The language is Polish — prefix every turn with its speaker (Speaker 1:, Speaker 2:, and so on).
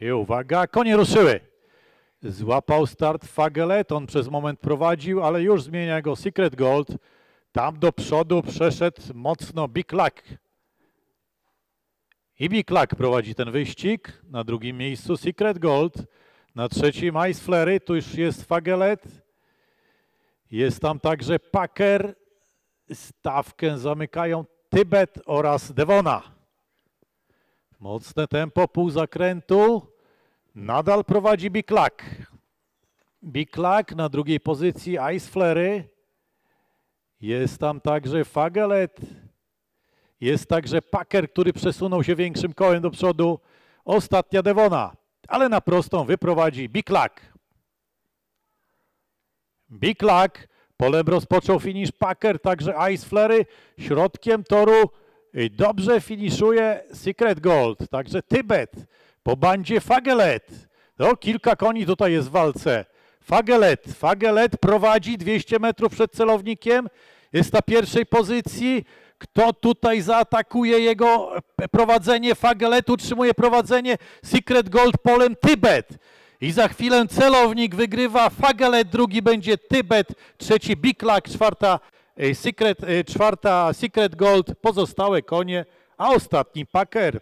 Speaker 1: I uwaga, konie ruszyły. Złapał start Fagelet, on przez moment prowadził, ale już zmienia go Secret Gold. Tam do przodu przeszedł mocno Big Luck. I Big Luck prowadzi ten wyścig. Na drugim miejscu Secret Gold. Na trzecim Ice Flurry, tu już jest Fagelet. Jest tam także Packer. Stawkę zamykają Tybet oraz Devona. Mocne tempo, pół zakrętu. Nadal prowadzi. Big Luck na drugiej pozycji Ice Flurry. Jest tam także Fagelet. Jest także Packer, który przesunął się większym kołem do przodu. Ostatnia Devona, ale na prostą wyprowadzi. Big Luck, polem rozpoczął finisz Packer, także Ice Flurry. Środkiem toru dobrze finiszuje Secret Gold, także Tybet po bandzie Fagelet. No, kilka koni tutaj jest w walce. Fagelet, Fagelet prowadzi 200 metrów przed celownikiem, jest na pierwszej pozycji. Kto tutaj zaatakuje jego prowadzenie? Fagelet utrzymuje prowadzenie. Secret Gold polem Tybet. I za chwilę celownik wygrywa Fagelet, drugi będzie Tybet, trzeci Big Luck, czwarta Secret, e, czwarta Secret Gold, pozostałe konie, a ostatni Packer.